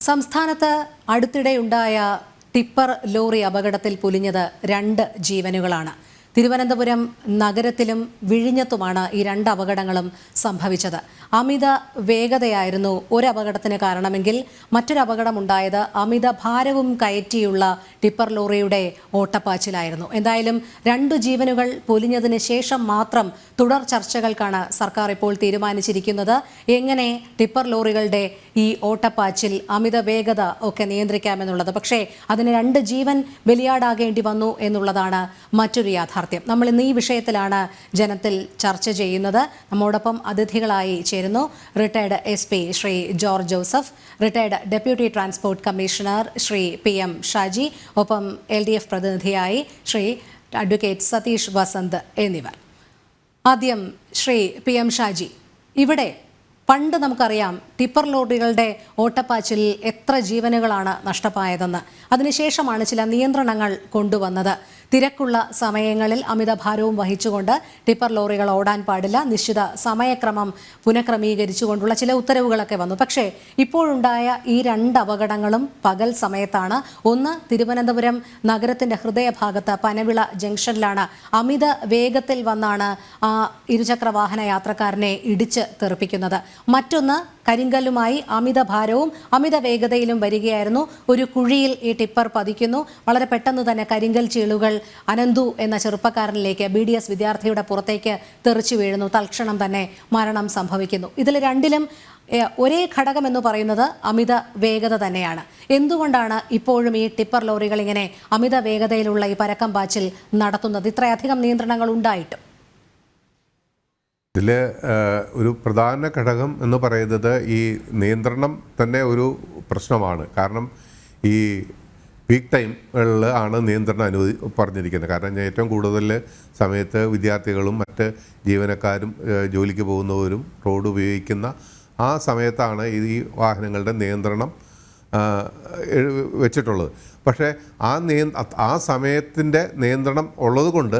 സംസ്ഥാനത്ത് അടുത്തിടെയുണ്ടായ tipper lorry അപകടത്തിൽ പൊലിഞ്ഞത് രണ്ട് ജീവനുകളാണ്. തിരുവനന്തപുരം നഗരത്തിലും വിഴിഞ്ഞത്തുമാണ് ഈ രണ്ട് അപകടങ്ങളും സംഭവിച്ചത്. അമിത വേഗതയായിരുന്നു ഒരു കാരണമെങ്കിൽ മറ്റൊരു അപകടമുണ്ടായത് അമിത ഭാരവും കയറ്റിയുള്ള ടിപ്പർ ലോറിയുടെ ഓട്ടപ്പാച്ചിലായിരുന്നു. എന്തായാലും രണ്ടു ജീവനുകൾ പൊലിഞ്ഞതിന് ശേഷം മാത്രം തുടർ ചർച്ചകൾക്കാണ് സർക്കാർ ഇപ്പോൾ തീരുമാനിച്ചിരിക്കുന്നത്. എങ്ങനെ ടിപ്പർ ലോറികളുടെ ഈ ഓട്ടപ്പാച്ചിൽ അമിത വേഗത ഒക്കെ നിയന്ത്രിക്കാമെന്നുള്ളത്. പക്ഷേ അതിന് രണ്ട് ജീവൻ ബലിയാടാകേണ്ടി വന്നു എന്നുള്ളതാണ് മറ്റൊരു യാഥാർത്ഥ്യം. നമ്മൾ ഇന്ന് ഈ വിഷയത്തിലാണ് ജനത്തിൽ ചർച്ച ചെയ്യുന്നത്. നമ്മോടൊപ്പം അതിഥികളായി ചേരുന്നു retired S P Shri George Joseph retired deputy transport commissioner Shri P M Shaji ഒപ്പം എൽ ഡി എഫ് പ്രതിനിധിയായി ശ്രീ അഡ്വക്കേറ്റ് സതീഷ് വസന്ത് എന്നിവർ. ആദ്യം ശ്രീ പി എം ഷാജി ഇവിടെ പണ്ട് നമുക്കറിയാം ടിപ്പർ ലോറികളുടെ ഓട്ടപ്പാച്ചിലിൽ എത്ര ജീവനുകളാണ് നഷ്ടമായതെന്ന് അതിനുശേഷമാണ് ചില നിയന്ത്രണങ്ങൾ കൊണ്ടുവന്നത്. തിരക്കുള്ള സമയങ്ങളിൽ അമിത ഭാരവും വഹിച്ചുകൊണ്ട് ടിപ്പർ ലോറികൾ ഓടാൻ പാടില്ല. നിശ്ചിത സമയക്രമം പുനഃക്രമീകരിച്ചുകൊണ്ടുള്ള ചില ഉത്തരവുകളൊക്കെ വന്നു. പക്ഷേ ഇപ്പോഴുണ്ടായ ഈ രണ്ട് അപകടങ്ങളും പകൽ സമയത്താണ്. ഒന്ന് തിരുവനന്തപുരം നഗരത്തിന്റെ ഹൃദയഭാഗത്ത് പനവിള ജംഗ്ഷനിലാണ് അമിത വേഗത്തിൽ വന്നാണ് ഇരുചക്ര വാഹന യാത്രക്കാരനെ ഇടിച്ച് തെറിപ്പിക്കുന്നത്. മറ്റൊന്ന് കരിങ്കല്ലുമായി അമിത ഭാരവും അമിത വേഗതയിലും വരികയായിരുന്നു. ഒരു കുഴിയിൽ ഈ ടിപ്പർ പതിക്കുന്നു. വളരെ പെട്ടെന്ന് തന്നെ കരിങ്കൽ ചീളുകൾ അനന്തു എന്ന ചെറുപ്പക്കാരനിലേക്ക് ബി ഡി എസ് വിദ്യാർത്ഥിയുടെ പുറത്തേക്ക് തെറിച്ചു വീഴുന്നു. തൽക്ഷണം തന്നെ മരണം സംഭവിക്കുന്നു. ഇതിൽ രണ്ടിലും ഒരേ ഘടകം എന്ന് പറയുന്നത് അമിത വേഗത തന്നെയാണ്. എന്തുകൊണ്ടാണ് ഇപ്പോഴും ഈ ടിപ്പർ ലോറികൾ ഇങ്ങനെ അമിത വേഗതയിലുള്ള ഈ പരക്കം പാച്ചിൽ നടത്തുന്നത്? ഇത്രയധികം നിയന്ത്രണങ്ങൾ ഉണ്ടായിട്ടും. ഇതിൽ ഒരു പ്രധാന ഘടകം എന്ന് പറയുന്നത് ഈ നിയന്ത്രണം തന്നെ ഒരു പ്രശ്നമാണ്. കാരണം ഈ പീക്ക് ടൈമുകളിൽ ആണ് നിയന്ത്രണം അനുവദി പറഞ്ഞിരിക്കുന്നത്. കാരണം ഏറ്റവും കൂടുതൽ സമയത്ത് വിദ്യാർത്ഥികളും മറ്റ് ജീവനക്കാരും ജോലിക്ക് പോകുന്നവരും റോഡ് ഉപയോഗിക്കുന്ന ആ സമയത്താണ് ഈ വാഹനങ്ങളുടെ നിയന്ത്രണം വെച്ചിട്ടുള്ളത്. പക്ഷേ ആ നിയ ആ സമയത്തിന്റെ നിയന്ത്രണം ഉള്ളതുകൊണ്ട്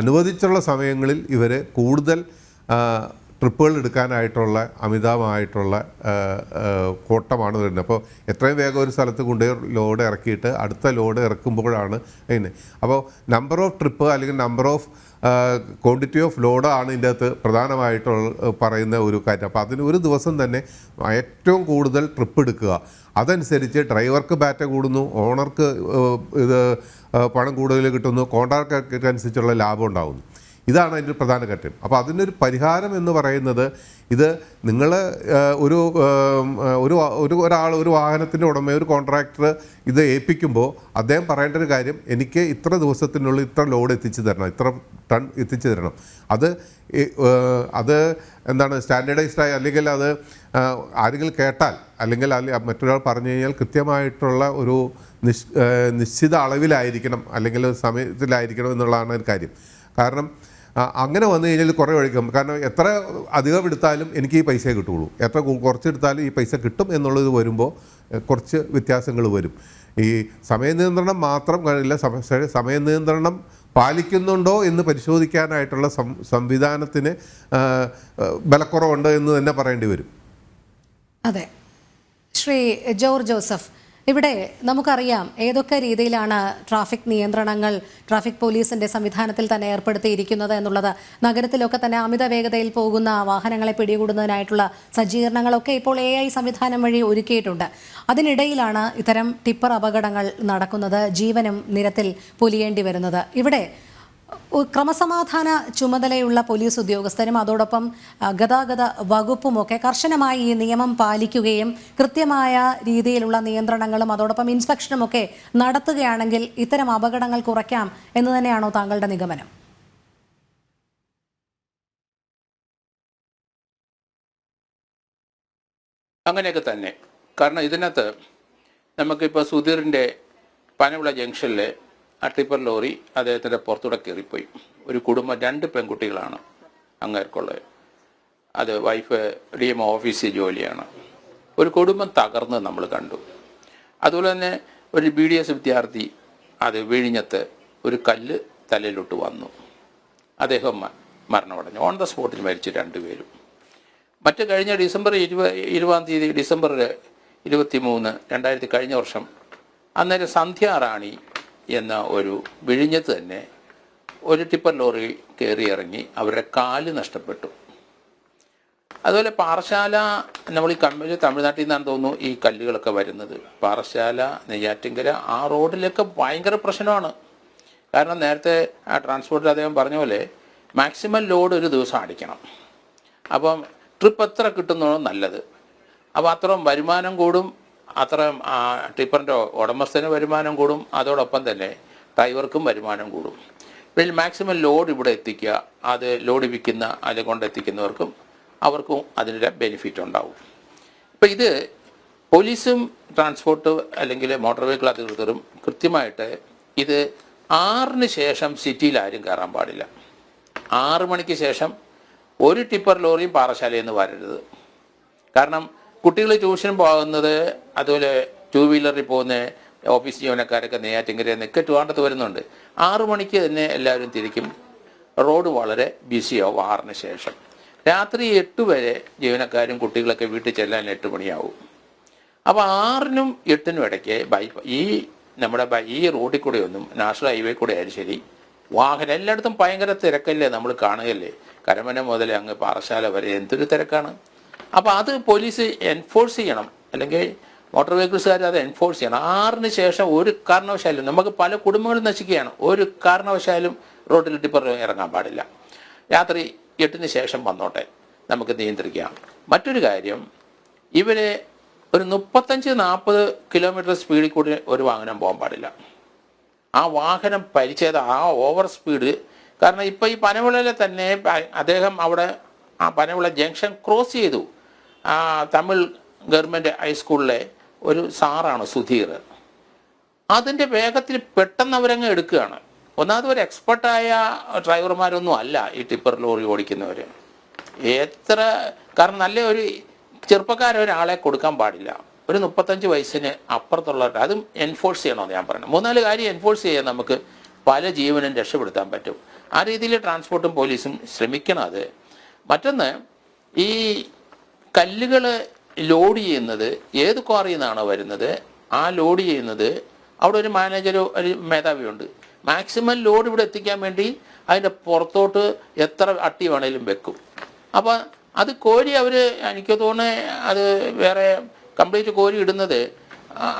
അനുവദിച്ചുള്ള സമയങ്ങളിൽ ഇവർ കൂടുതൽ ട്രിപ്പുകൾ എടുക്കാനായിട്ടുള്ള അമിതമായിട്ടുള്ള കോട്ടമാണ് വരുന്നത്. അപ്പോൾ എത്രയും വേഗം ഒരു സ്ഥലത്ത് കൊണ്ടുപോയി ലോഡ് ഇറക്കിയിട്ട് അടുത്ത ലോഡ് ഇറക്കുമ്പോഴാണ് അതിന്. അപ്പോൾ നമ്പർ ഓഫ് ട്രിപ്പ് അല്ലെങ്കിൽ number of quantity of load ആണ് ഇതിന്റെ അകത്ത് പ്രധാനമായിട്ടുള്ള പറയുന്ന ഒരു കാര്യം. അപ്പോൾ അതിന് ഒരു ദിവസം തന്നെ ഏറ്റവും കൂടുതൽ ട്രിപ്പ് എടുക്കുക. അതനുസരിച്ച് ഡ്രൈവർക്ക് ബാറ്റ കൂടുന്നു ഓണർക്ക് ഇത് പണം കൂടുതൽ കിട്ടുന്നു കോൺട്രാക്ട് അനുസരിച്ചുള്ള ലാഭം ഉണ്ടാകുന്നു. ഇതാണ് അതിന്റെ പ്രധാന ഘട്ടം അപ്പോൾ അതിനൊരു പരിഹാരം എന്ന് പറയുന്നത് ഇത് നിങ്ങൾ ഒരു ഒരു ഒരു ഒരാൾ ഒരു വാഹനത്തിന്റെ ഉടമ ഒരു കോൺട്രാക്ടർ ഇത് ഏൽപ്പിക്കുമ്പോൾ അദ്ദേഹം പറയേണ്ട ഒരു കാര്യം എനിക്ക് ഇത്ര ദിവസത്തിനുള്ളിൽ ഇത്ര ലോഡ് എത്തിച്ചു തരണം ഇത്ര ടൺ എത്തിച്ചു തരണം. അത് അത് എന്താണ് സ്റ്റാൻഡേർഡൈസ്ഡായി അല്ലെങ്കിൽ അത് ആരെങ്കിലും കേട്ടാൽ അല്ലെങ്കിൽ അല്ലെ- മറ്റൊരാൾ പറഞ്ഞു കഴിഞ്ഞാൽ കൃത്യമായിട്ടുള്ള ഒരു നിശ് നിശ്ചിത അളവിലായിരിക്കണം അല്ലെങ്കിൽ സമയത്തിലായിരിക്കണം എന്നുള്ളതാണ് ഒരു കാര്യം. കാരണം അങ്ങനെ വന്നു കഴിഞ്ഞാൽ കുറേ ഒഴിക്കും കാരണം എത്ര അധികം എടുത്താലും എനിക്ക് ഈ പൈസയെ കിട്ടുള്ളൂ എത്ര കുറച്ച് കുറച്ചെടുത്താലും ഈ പൈസ കിട്ടും എന്നുള്ളത് വരുമ്പോൾ കുറച്ച് വ്യത്യാസങ്ങൾ വരും. ഈ സമയനിയന്ത്രണം മാത്രം കഴിയില്ല സമയനിയന്ത്രണം പാലിക്കുന്നുണ്ടോ എന്ന് പരിശോധിക്കാനായിട്ടുള്ള സംവിധാനത്തിന് ബലക്കുറവുണ്ട് എന്ന് തന്നെ പറയേണ്ടി വരും. അതെ. ശ്രീ ജോർജ് ജോസഫ് ഇവിടെ നമുക്കറിയാം ഏതൊക്കെ രീതിയിലാണ് ട്രാഫിക് നിയന്ത്രണങ്ങൾ ട്രാഫിക് പോലീസിന്റെ സംവിധാനത്തിൽ തന്നെ ഏർപ്പെടുത്തിയിരിക്കുന്നത് എന്നുള്ളത് നഗരത്തിലൊക്കെ തന്നെ അമിത വേഗതയിൽ പോകുന്ന വാഹനങ്ങളെ പിടികൂടുന്നതിനായിട്ടുള്ള സജ്ജീകരണങ്ങളൊക്കെ ഇപ്പോൾ എ ഐ സംവിധാനം വഴി ഒരുക്കിയിട്ടുണ്ട്. അതിനിടയിലാണ് ഇത്തരം ടിപ്പർ അപകടങ്ങൾ നടക്കുന്നത് ജീവനും നിരത്തിൽ പൊലിയേണ്ടി വരുന്നത്. ഇവിടെ ക്രമസമാധാന ചുമതലയുള്ള പോലീസ് ഉദ്യോഗസ്ഥരും അതോടൊപ്പം ഗതാഗത വകുപ്പുമൊക്കെ കർശനമായി ഈ നിയമം പാലിക്കുകയും കൃത്യമായ രീതിയിലുള്ള നിയന്ത്രണങ്ങളും അതോടൊപ്പം ഇൻസ്പെക്ഷനും ഒക്കെ നടത്തുകയാണെങ്കിൽ ഇത്തരം അപകടങ്ങൾ കുറയ്ക്കാം എന്ന് തന്നെയാണോ താങ്കളുടെ നിഗമനം? അങ്ങനെയൊക്കെ തന്നെ. കാരണം ഇതിനകത്ത് നമുക്കിപ്പോൾ സുധീറിന്റെ പനവിള ജംഗ്ഷനിലെ ആ ടിപ്പർ ലോറി അദ്ദേഹത്തിന്റെ പുറത്തൂടെ കയറിപ്പോയി. ഒരു കുടുംബം രണ്ട് പെൺകുട്ടികളാണ് അങ്ങേർക്കുള്ളത്. അത് വൈഫ് ഡി എം ഓഫീസിൽ ജോലിയാണ്. ഒരു കുടുംബം തകർന്ന് നമ്മൾ കണ്ടു. അതുപോലെ തന്നെ ഒരു ബി ഡി എസ് വിദ്യാർത്ഥി അത് വിഴിഞ്ഞത്ത് ഒരു കല്ല് തലയിലോട്ട് വന്നു. അദ്ദേഹം മരണമടഞ്ഞു. ഓൺ ദ സ്പോട്ടിൽ മരിച്ചു രണ്ടുപേരും. മറ്റ് കഴിഞ്ഞ ഡിസംബർ ഇരുപ ഇരുപതാം തീയതി ഡിസംബർ ഇരുപത്തി മൂന്ന് രണ്ടായിരത്തി കഴിഞ്ഞ വർഷം അന്നേരം സന്ധ്യ റാണി എന്ന ഒരു വിഴിഞ്ഞത്ത് തന്നെ ഒരു ടിപ്പർ ലോറി കയറി ഇറങ്ങി അവരുടെ കാൽ നഷ്ടപ്പെട്ടു. അതുപോലെ പാറശാല നമ്മൾ ഈ കമ്മൽ തമിഴ്നാട്ടിൽ നിന്നാണ് തോന്നുന്നു ഈ കല്ലുകളൊക്കെ വരുന്നത്. പാറശാല നെയ്യാറ്റിങ്കര ആ റോഡിലൊക്കെ ഭയങ്കര പ്രശ്നമാണ്. കാരണം നേരത്തെ ആ ട്രാൻസ്പോർട്ടിൽ അദ്ദേഹം പറഞ്ഞ പോലെ മാക്സിമം ലോഡ് ഒരു ദിവസം അടിക്കണം. അപ്പം ട്രിപ്പ് എത്ര കിട്ടുന്നോ നല്ലത്. അപ്പോൾ അത്രയും വരുമാനം കൂടും അത്രയും ആ ടിപ്പറിന്റെ ഉടമസ്ഥന് വരുമാനം കൂടും അതോടൊപ്പം തന്നെ ഡ്രൈവർക്കും വരുമാനം കൂടും. പിന്നെ മാക്സിമം ലോഡ് ഇവിടെ എത്തിക്കുക അത് ലോഡ് വിൽക്കുന്ന അത് കൊണ്ടെത്തിക്കുന്നവർക്കും അവർക്കും അതിന്റെ ബെനിഫിറ്റ് ഉണ്ടാവും. ഇപ്പം ഇത് പോലീസും ട്രാൻസ്പോർട്ട് അല്ലെങ്കിൽ മോട്ടോർ വെഹിക്കിൾ അധികൃതരും കൃത്യമായിട്ട് ഇത് ആറിന് ശേഷം സിറ്റിയിൽ ആരും കയറാൻ പാടില്ല. ആറ് മണിക്ക് ശേഷം ഒരു ടിപ്പർ ലോറിയും പാറശാലയിൽ നിന്ന് വരരുത്. കാരണം കുട്ടികൾ ട്യൂഷൻ പോകുന്നത് അതുപോലെ ടൂ വീലറിൽ പോകുന്ന ഓഫീസ് ജീവനക്കാരൊക്കെ നെയ്യാറ്റിങ്കര നിൽക്കെ ട്രിവാണ്ടത്ത് വരുന്നുണ്ട്. ആറു മണിക്ക് തന്നെ എല്ലാവരും തിരിക്കും. റോഡ് വളരെ ബിസിയാവും ആറിന് ശേഷം. രാത്രി എട്ട് വരെ ജീവനക്കാരും കുട്ടികളൊക്കെ വീട്ടിൽ ചെല്ലാൻ എട്ട് മണിയാവും. അപ്പോൾ ആറിനും എട്ടിനും ഇടയ്ക്ക് ബൈ ഈ നമ്മുടെ ഈ റോഡിൽ കൂടെ ഒന്നും നാഷണൽ ഹൈവേ കൂടെ ആയാലും ശരി. വാഹനം എല്ലായിടത്തും ഭയങ്കര തിരക്കല്ലേ നമ്മൾ കാണുകയല്ലേ? കരമന മുതൽ അങ്ങ് പാറശാല വരെ എന്തൊരു തിരക്കാണ്. അപ്പോൾ അത് പോലീസ് എൻഫോഴ്സ് ചെയ്യണം. അല്ലെങ്കിൽ മോട്ടോർ വെഹിക്കിൾസുകാർ അത് എൻഫോഴ്സ് ചെയ്യണം. ആറിന് ശേഷം ഒരു കാരണവശാലും നമുക്ക് പല കുടുംബങ്ങളും നശിക്കുകയാണ്. ഒരു കാരണവശാലും റോഡിൽ ടിപ്പർ ഇറങ്ങാൻ പാടില്ല. രാത്രി എട്ടിന് ശേഷം വന്നോട്ടെ. നമുക്ക് നിയന്ത്രിക്കാം. മറ്റൊരു കാര്യം ഇവരെ ഒരു മുപ്പത്തഞ്ച് നാൽപ്പത് കിലോമീറ്റർ സ്പീഡിൽ കൂടി ഒരു വാഹനം പോകാൻ പാടില്ല. ആ വാഹനം പരിചയത് ആ ഓവർ സ്പീഡ് കാരണം ഇപ്പോൾ ഈ പനവിളയിലെ തന്നെ അദ്ദേഹം അവിടെ ആ പനവിള ജംഗ്ഷൻ ക്രോസ് ചെയ്തു. ആ തമിഴ് ഗവൺമെന്റ് ഹൈസ്കൂളിലെ ഒരു സാറാണ് സുധീർ. അതിന്റെ വേഗത്തിൽ പെട്ടെന്ന് അവരങ്ങ് എടുക്കുകയാണ്. ഒന്നാമത് ഒരു എക്സ്പെർട്ടായ ഡ്രൈവർമാരൊന്നും അല്ല ഈ ടിപ്പർ ലോറി ഓടിക്കുന്നവർ എത്ര കാരണം നല്ല ഒരു ചെറുപ്പക്കാരെ ഒരാളെ കൊടുക്കാൻ പാടില്ല. ഒരു മുപ്പത്തഞ്ച് വയസ്സിന് അപ്പുറത്തുള്ള അതും എൻഫോഴ്സ് ചെയ്യണമെന്ന് ഞാൻ പറഞ്ഞു. മൂന്നാൽ കാര്യം എൻഫോഴ്സ് ചെയ്യാൻ നമുക്ക് പല ജീവനും രക്ഷപ്പെടുത്താൻ പറ്റും. ആ രീതിയിൽ ട്രാൻസ്പോർട്ടും പോലീസും ശ്രമിക്കണം അത്. മറ്റൊന്ന് ഈ കല്ലുകൾ ലോഡ് ചെയ്യുന്നത് ഏത് ക്വാറിയിൽ നിന്നാണോ വരുന്നത്? ആ ലോഡ് ചെയ്യുന്നത് അവിടെ ഒരു മാനേജരോ ഒരു മേധാവിയുണ്ട് മാക്സിമം ലോഡ് ഇവിടെ എത്തിക്കാൻ വേണ്ടി അതിന്റെ പുറത്തോട്ട് എത്ര അട്ടി വേണേലും വെക്കും. അപ്പോൾ അത് കോരി അവർ എനിക്ക് തോന്നുന്നത് അത് വേറെ കംപ്ലീറ്റ് കോരി ഇടുന്നത്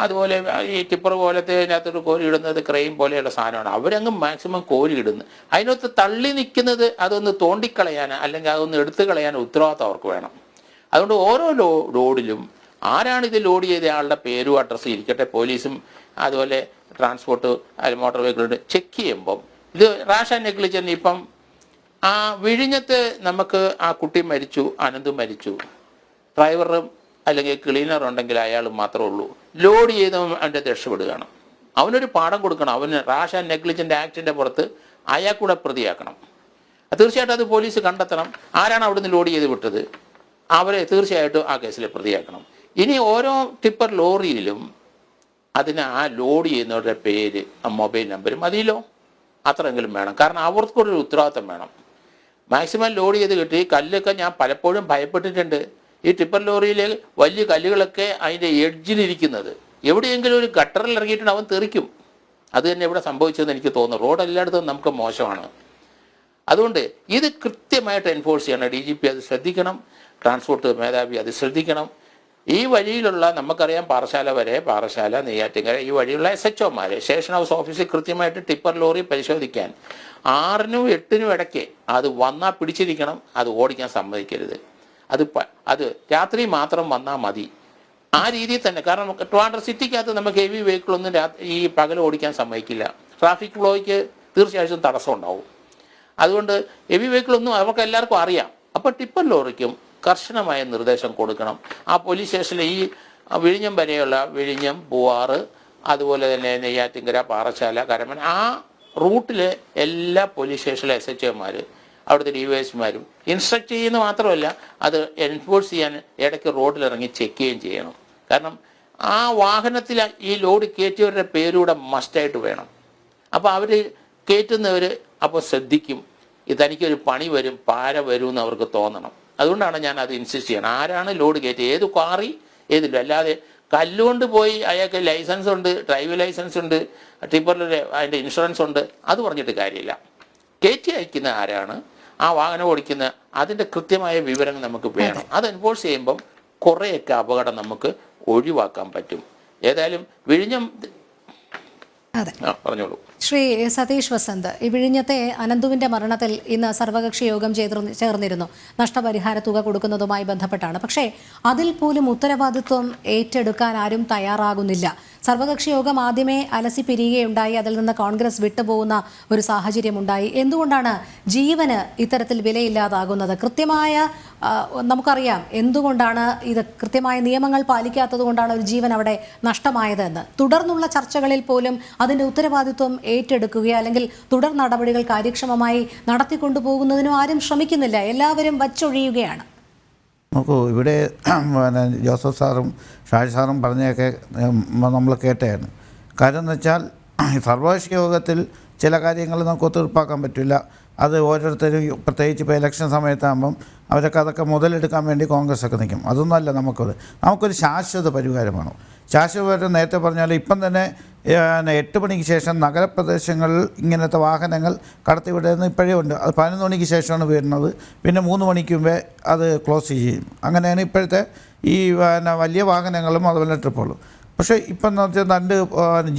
അതുപോലെ ഈ ടിപ്പർ പോലത്തെ അതിനകത്തൊരു കോരി ഇടുന്നത് ക്രെയിൻ പോലെയുള്ള സാധനമാണ്. അവരങ്ങ് മാക്സിമം കോരി ഇടുന്നു. അതിനകത്ത് തള്ളി നിൽക്കുന്നത് അതൊന്ന് തോണ്ടിക്കളയാൻ അല്ലെങ്കിൽ അതൊന്ന് എടുത്തു കളയാൻ ഉത്തരവാദിത്തം അവർക്ക് വേണം. അതുകൊണ്ട് ഓരോ ലോ ലോഡിലും ആരാണ് ഇത് ലോഡ് ചെയ്ത ആളുടെ പേരും അഡ്രസ്സും ഇരിക്കട്ടെ പോലീസും അതുപോലെ ട്രാൻസ്പോർട്ട് അല്ലെങ്കിൽ മോട്ടോർ വെഹിക്കിളുണ്ട് ചെക്ക് ചെയ്യുമ്പം ഇത് റാഷൻ നെഗ്ലിജൻ ഇപ്പം ആ വിഴിഞ്ഞത്ത് നമുക്ക് ആ കുട്ടി മരിച്ചു അനന്ത് മരിച്ചു. ഡ്രൈവറും അല്ലെങ്കിൽ ക്ലീനർ ഉണ്ടെങ്കിൽ അയാൾ മാത്രമേ ഉള്ളൂ. ലോഡ് ചെയ്തവൻ അവന്റെ രക്ഷപ്പെടുകയാണ്. അവനൊരു പാഠം കൊടുക്കണം. അവന് റാഷ് ആൻഡ് നെഗ്ലിജന്റ് ആക്ടിന്റെ പുറത്ത് അയാൾക്കൂടെ കൂടെ പ്രതിയാക്കണം തീർച്ചയായിട്ടും അത് പോലീസ് കണ്ടെത്തണം. ആരാണ് അവിടുന്ന് ലോഡ് ചെയ്ത് വിട്ടത്? അവരെ തീർച്ചയായിട്ടും ആ കേസിലെ പ്രതിയാക്കണം. ഇനി ഓരോ ടിപ്പർ ലോറിയിലും അതിന് ആ ലോഡ് ചെയ്യുന്നവരുടെ പേര് മൊബൈൽ നമ്പരും മതിയല്ലോ അത്രയെങ്കിലും വേണം. കാരണം അവർക്കൊരു ഉത്തരവാദിത്തം വേണം. മാക്സിമം ലോഡ് ചെയ്ത് കിട്ടി. കല്ലൊക്കെ ഞാൻ പലപ്പോഴും ഭയപ്പെട്ടിട്ടുണ്ട്. ഈ ടിപ്പർ ലോറിയിലെ വലിയ കല്ലുകളൊക്കെ അതിന്റെ എഡ്ജിലിരിക്കുന്നത് എവിടെയെങ്കിലും ഒരു ഗട്ടറിൽ ഇറങ്ങിയിട്ടുണ്ട് അവൻ തെറിക്കും. അത് തന്നെ ഇവിടെ സംഭവിച്ചതെന്ന് എനിക്ക് തോന്നുന്നു. റോഡ് എല്ലായിടത്തും നമുക്ക് മോശമാണ്. അതുകൊണ്ട് ഇത് കൃത്യമായിട്ട് എൻഫോഴ്സ് ചെയ്യണം. ഡി ജി പി അത് ശ്രദ്ധിക്കണം. ട്രാൻസ്പോർട്ട് മേധാവി അത് ശ്രദ്ധിക്കണം. ഈ വഴിയിലുള്ള നമുക്കറിയാം പാറശാല വരെ പാറശാല നെയ്യാറ്റിങ്കര ഈ വഴിയുള്ള എസ് എച്ച് ഒമാർ സ്റ്റേഷൻ ഹൗസ് ഓഫീസിൽ കൃത്യമായിട്ട് ടിപ്പർ ലോറി പരിശോധിക്കാൻ ആറിനും എട്ടിനും ഇടയ്ക്ക് അത് വന്നാൽ പിടിച്ചിരിക്കണം അത് ഓടിക്കാൻ സമ്മതിക്കരുത്. അത് അത് രാത്രി മാത്രം വന്നാൽ മതി. ആ രീതിയിൽ തന്നെ കാരണം ട്രിവാൻഡ്രം സിറ്റിക്കകത്ത് നമുക്ക് ഹെവി വെഹിക്കിളൊന്നും ഈ പകൽ ഓടിക്കാൻ സമ്മതിക്കില്ല. ട്രാഫിക് ഫ്ലോയ്ക്ക് തീർച്ചയായിട്ടും തടസ്സം ഉണ്ടാവും അതുകൊണ്ട് ഹെവി വെഹിക്കിളൊന്നും അവർക്ക് എല്ലാവർക്കും അറിയാം. അപ്പോൾ ടിപ്പർ ലോറിക്കും കർശനമായ നിർദ്ദേശം കൊടുക്കണം. ആ പോലീസ് സ്റ്റേഷനിലെ ഈ വിഴിഞ്ഞം വരെയുള്ള വിഴിഞ്ഞം പൂവാറ് അതുപോലെ തന്നെ നെയ്യാറ്റിങ്കര പാറശാല കരമന ആ റൂട്ടിലെ എല്ലാ പോലീസ് സ്റ്റേഷനിലെ എസ് എച്ച് ഒമാർ അവിടുത്തെ ഡി വൈ എസ്മാരും ഇൻസ്ട്രക്ട് ചെയ്യുന്ന മാത്രമല്ല അത് എൻഫോഴ്സ് ചെയ്യാൻ ഇടയ്ക്ക് റോഡിലിറങ്ങി ചെക്ക് ചെയ്യുകയും ചെയ്യണം. കാരണം ആ വാഹനത്തിൽ ഈ ലോഡ് കയറ്റിയവരുടെ പേരൂടെ മസ്റ്റായിട്ട് വേണം. അപ്പോൾ അവർ കയറ്റുന്നവർ അപ്പോൾ ശ്രദ്ധിക്കും. തനിക്കൊരു പണി വരും പാര വരും എന്ന് അവർക്ക് തോന്നണം. അതുകൊണ്ടാണ് ഞാൻ അത് ഇൻസിസ്റ്റ് ചെയ്യണം ആരാണ് ലോഡ് കയറ്റി ഏത് ക്വാറി ഏതില്ല അല്ലാതെ കല്ലുകൊണ്ട് പോയി അയാൾക്ക് ലൈസൻസ് ഉണ്ട് ഡ്രൈവിംഗ് ലൈസൻസ് ഉണ്ട് ടിപ്പറിൽ അതിന്റെ ഇൻഷുറൻസ് ഉണ്ട്. അത് പറഞ്ഞിട്ട് കാര്യമില്ല. കയറ്റി അയക്കുന്ന ആരാണ്? ആ വാഹനം ഓടിക്കുന്ന അതിന്റെ കൃത്യമായ വിവരങ്ങൾ നമുക്ക് വേണം. അത് എൻഫോഴ്സ് ചെയ്യുമ്പം കുറേയൊക്കെ അപകടം നമുക്ക് ഒഴിവാക്കാൻ പറ്റും. ഏതായാലും വിഴിഞ്ഞം പറഞ്ഞോളൂ. ശ്രീ സതീഷ് വസന്ത് ഈ വിഴിഞ്ഞത്തെ അനന്തുവിന്റെ മരണത്തിൽ ഇന്ന് സർവകക്ഷി യോഗം ചേർന്നിരുന്നു. നഷ്ടപരിഹാര തുക കൊടുക്കുന്നതുമായി ബന്ധപ്പെട്ടാണ്. പക്ഷേ അതിൽ പോലും ഉത്തരവാദിത്വം ഏറ്റെടുക്കാൻ ആരും തയ്യാറാകുന്നില്ല. സർവകക്ഷി യോഗം ആദ്യമേ അലസി പിരിയുകയുണ്ടായി. അതിൽ നിന്ന് കോൺഗ്രസ് വിട്ടുപോകുന്ന ഒരു സാഹചര്യമുണ്ടായി. എന്തുകൊണ്ടാണ് ജീവന് ഇത്തരത്തിൽ വിലയില്ലാതാകുന്നത്? കൃത്യമായ നമുക്കറിയാം എന്തുകൊണ്ടാണ് ഇത് കൃത്യമായ നിയമങ്ങൾ പാലിക്കാത്തത് കൊണ്ടാണ് ഒരു ജീവൻ അവിടെ നഷ്ടമായതെന്ന്. തുടർന്നുള്ള ചർച്ചകളിൽ പോലും അതിന്റെ ഉത്തരവാദിത്വം ഏറ്റെടുക്കുകയോ അല്ലെങ്കിൽ തുടർ നടപടികൾ കാര്യക്ഷമമായി നടത്തിക്കൊണ്ടുപോകുന്നതിനും ആരും ശ്രമിക്കുന്നില്ല. എല്ലാവരും വച്ചൊഴിയുകയാണ്. നോക്കൂ ഇവിടെ പിന്നെ ജോസഫ് സാറും ഷാജി സാറും പറഞ്ഞതൊക്കെ നമ്മൾ കേട്ടതാണ് കാര്യം എന്ന് വെച്ചാൽ സർവകക്ഷി യോഗത്തിൽ ചില കാര്യങ്ങൾ നമുക്ക് ഒത്തുതീർപ്പാക്കാൻ പറ്റില്ല. അത് ഓരോരുത്തരും പ്രത്യേകിച്ച് ഇപ്പോൾ ഇലക്ഷൻ സമയത്താകുമ്പം അവരൊക്കെ അതൊക്കെ മുതലെടുക്കാൻ വേണ്ടി കോൺഗ്രസ് ഒക്കെ നിൽക്കും. അതൊന്നുമല്ല നമുക്കത് നമുക്കൊരു ശാശ്വത പരിഹാരമാണ്. ശാശ്വത പരിഹാരം നേരത്തെ പറഞ്ഞാൽ ഇപ്പം തന്നെ എട്ട് മണിക്ക് ശേഷം നഗരപ്രദേശങ്ങളിൽ ഇങ്ങനത്തെ വാഹനങ്ങൾ കടത്തിവിടുന്ന ഇപ്പോഴേ ഉണ്ട്. അത് പതിനൊന്ന് മണിക്ക് ശേഷമാണ് വരുന്നത്. പിന്നെ മൂന്ന് മണിക്ക് മുമ്പേ അത് ക്ലോസ് ചെയ്യും. അങ്ങനെയാണ് ഇപ്പോഴത്തെ ഈ പിന്നെ വലിയ വാഹനങ്ങളും അതുപോലെ ട്രിപ്പുകളും. പക്ഷേ ഇപ്പം എന്ന് വെച്ചാൽ രണ്ട്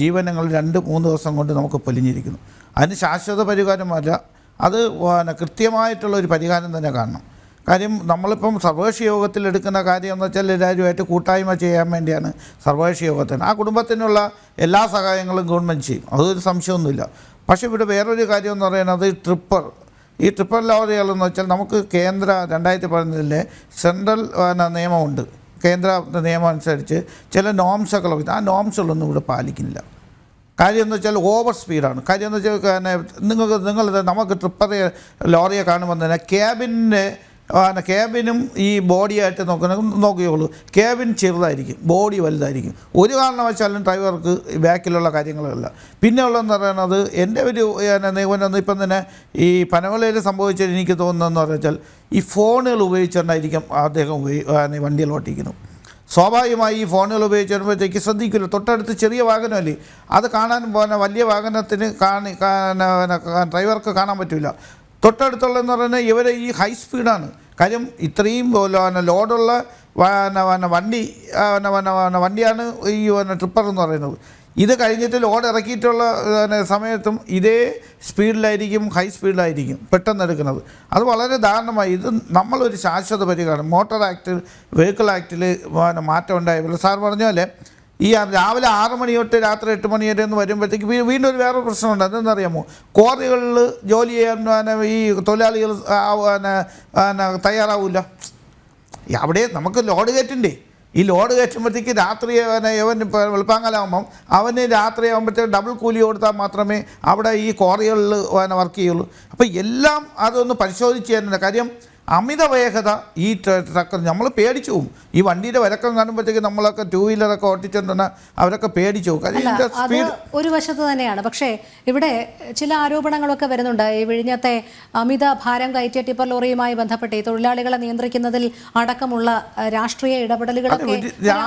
ജീവനങ്ങൾ രണ്ട് മൂന്ന് ദിവസം കൊണ്ട് നമുക്ക് പൊലിഞ്ഞിരിക്കുന്നു. അതിന് ശാശ്വത പരിഹാരമല്ല അത് പിന്നെ കൃത്യമായിട്ടുള്ള ഒരു പരിഹാരം തന്നെ കാണണം. കാര്യം നമ്മളിപ്പം സർവകക്ഷി യോഗത്തിൽ എടുക്കുന്ന കാര്യം എന്ന് വെച്ചാൽ എല്ലാവരുമായിട്ട് കൂട്ടായ്മ ചെയ്യാൻ വേണ്ടിയാണ് സർവകക്ഷി യോഗത്തിന് ആ കുടുംബത്തിനുള്ള എല്ലാ സഹായങ്ങളും ഗവൺമെന്റ് ചെയ്യും. അതൊരു സംശയമൊന്നുമില്ല. പക്ഷേ ഇവിടെ വേറൊരു കാര്യം എന്ന് പറയുന്നത് ട്രിപ്പർ. ഈ ട്രിപ്പർ ലോറികൾ എന്ന് വെച്ചാൽ നമുക്ക് കേന്ദ്ര രണ്ടായിരത്തി പതിനൊന്നിലെ സെൻട്രൽ നിയമമുണ്ട്. കേന്ദ്ര നിയമം അനുസരിച്ച് ചില നോംസൊക്കെ ആ നോംസുകളൊന്നും ഇവിടെ പാലിക്കുന്നില്ല. കാര്യം എന്ന് വെച്ചാൽ ഓവർ സ്പീഡാണ് കാര്യം എന്ന് വെച്ചാൽ പിന്നെ നിങ്ങൾക്ക് നിങ്ങൾ നമുക്ക് ട്രിപ്പർ ലോറിയെ കാണുമ്പോൾ തന്നെ ക്യാബിന്റെ പിന്നെ ക്യാബിനും ഈ ബോഡിയായിട്ട് നോക്കുന്ന നോക്കിയോളൂ ക്യാബിൻ ചെറുതായിരിക്കും ബോഡി വലുതായിരിക്കും. ഒരു കാരണവശാലും ഡ്രൈവർക്ക് ബാക്കിലുള്ള കാര്യങ്ങളല്ല. പിന്നെ ഉള്ളതെന്ന് പറയുന്നത് എന്റെ ഒരു നിഗമനം ഇപ്പം തന്നെ ഈ പനമലയിൽ സംഭവിച്ചത് എനിക്ക് തോന്നുന്നതെന്ന് പറഞ്ഞാൽ ഈ ഫോണുകൾ ഉപയോഗിച്ചുകൊണ്ടായിരിക്കും അദ്ദേഹം വണ്ടികൾ ഓട്ടിക്കുന്നത്. സ്വാഭാവികമായി ഈ ഫോണുകൾ ഉപയോഗിച്ച് വരുമ്പോഴത്തേക്ക് ശ്രദ്ധിക്കില്ല. തൊട്ടടുത്ത് ചെറിയ വാഹനമല്ലേ അത് കാണാൻ പിന്നെ വലിയ വാഹനത്തിന് കാണി ഡ്രൈവർക്ക് കാണാൻ പറ്റില്ല. തൊട്ടടുത്തുള്ളതെന്ന് പറഞ്ഞാൽ ഇവരെ ഈ ഹൈ സ്പീഡാണ്. കാര്യം ഇത്രയും പോലെ ലോഡുള്ള വണ്ടി വണ്ടിയാണ് ഈ ട്രിപ്പർ എന്ന് പറയുന്നത്. ഇത് കഴിഞ്ഞിട്ട് ലോഡ് ഇറക്കിയിട്ടുള്ള സമയത്തും ഇതേ സ്പീഡിലായിരിക്കും ഹൈ സ്പീഡിലായിരിക്കും പെട്ടെന്ന് എടുക്കുന്നത്. അത് വളരെ ദാരുണമായി. ഇത് നമ്മളൊരു ശാശ്വത പരിഹാരം. മോട്ടോർ ആക്ട് വെഹിക്കിൾ ആക്ടിൽ മാറ്റം ഉണ്ടായപ്പോൾ സാർ പറഞ്ഞ പോലെ ഈ രാവിലെ ആറ് മണി തൊട്ട് രാത്രി എട്ട് മണി വരെ എന്ന് വരുമ്പോഴത്തേക്ക് വീണ്ടും ഒരു വേറൊരു പ്രശ്നമുണ്ട്. അതെന്തറിയാമോ ക്വാറികളിൽ ജോലി ചെയ്യാൻ ഈ തൊഴിലാളികൾ തയ്യാറാവില്ല അവിടെ നമുക്ക് ലോഡ് കയറ്റണ്ടേ? ഈ ലോഡ് കയറ്റുമ്പോഴത്തേക്ക് രാത്രി അവനെ ഇവൻ അവന് രാത്രി ആകുമ്പോഴത്തേക്ക് ഡബിൾ കൂലി കൊടുത്താൽ മാത്രമേ അവിടെ ഈ ക്വാറികളിൽ വർക്ക് ചെയ്യുള്ളൂ. അപ്പോൾ എല്ലാം അതൊന്ന് പരിശോധിച്ച് തന്നെ. കാര്യം അമിത വേഗത ഈ ട്ര- ട്രക്ക് നമ്മൾ പേടിച്ചു പോകും ഈ വണ്ടിയുടെ വിലക്കം കാണുമ്പോഴത്തേക്ക് നമ്മളൊക്കെ ടൂ വീലറൊക്കെ ഓട്ടിച്ചുണ്ടെന്ന് അവരൊക്കെ പേടിച്ചു പോകും ഒരു വശത്ത് തന്നെയാണ്. പക്ഷേ ഇവിടെ ചില ആരോപണങ്ങളൊക്കെ വരുന്നുണ്ട്. ഈ വിഴിഞ്ഞത്തെ അമിത ഭാരം കയറ്റിയ ടിപ്പർ ലോറിയുമായി ബന്ധപ്പെട്ട് ഈ തൊഴിലാളികളെ നിയന്ത്രിക്കുന്നതിൽ അടക്കമുള്ള രാഷ്ട്രീയ ഇടപെടലുകളൊക്കെ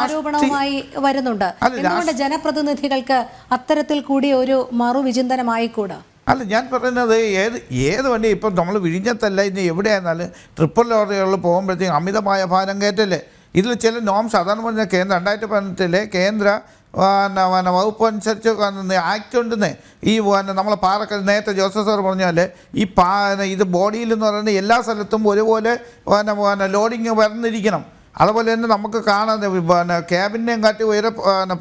ആരോപണവുമായി വരുന്നുണ്ട്. എന്തുകൊണ്ട് ജനപ്രതിനിധികൾക്ക് അത്തരത്തിൽ കൂടി ഒരു മറുവിചിന്തനമായിക്കൂടാ? അല്ല ഞാൻ പറയുന്നത് ഏത് ഏത് വണ്ടി ഇപ്പം നമ്മൾ വിഴിഞ്ഞത്തല്ല ഇനി എവിടെയായിരുന്നാലും ട്രിപ്പിൾ ലോറികളിൽ പോകുമ്പോഴത്തേക്കും അമിതമായ ഭാരം കയറ്റല്ലേ? ഇതിൽ ചില നോംസ് അതാണ് പറഞ്ഞ കേന്ദ്ര രണ്ടായിരത്തി പതിനെട്ടിലെ കേന്ദ്ര പിന്നെ വകുപ്പ് അനുസരിച്ച് ആക്ട് ഉണ്ടെന്നേ. ഈ പിന്നെ നമ്മളെ പാറക്കൽ നേരത്തെ ജോസഫ് സാർ പറഞ്ഞ ഈ പാ ഇത് ബോഡിയിൽ എന്ന് പറയുന്നത് എല്ലാ സ്ഥലത്തും ഒരുപോലെ പിന്നെ പിന്നെ ലോഡിങ് വന്നിരിക്കണം അതുപോലെ തന്നെ നമുക്ക് കാണാൻ പിന്നെ ക്യാബിനെയും കാട്ടി ഉയര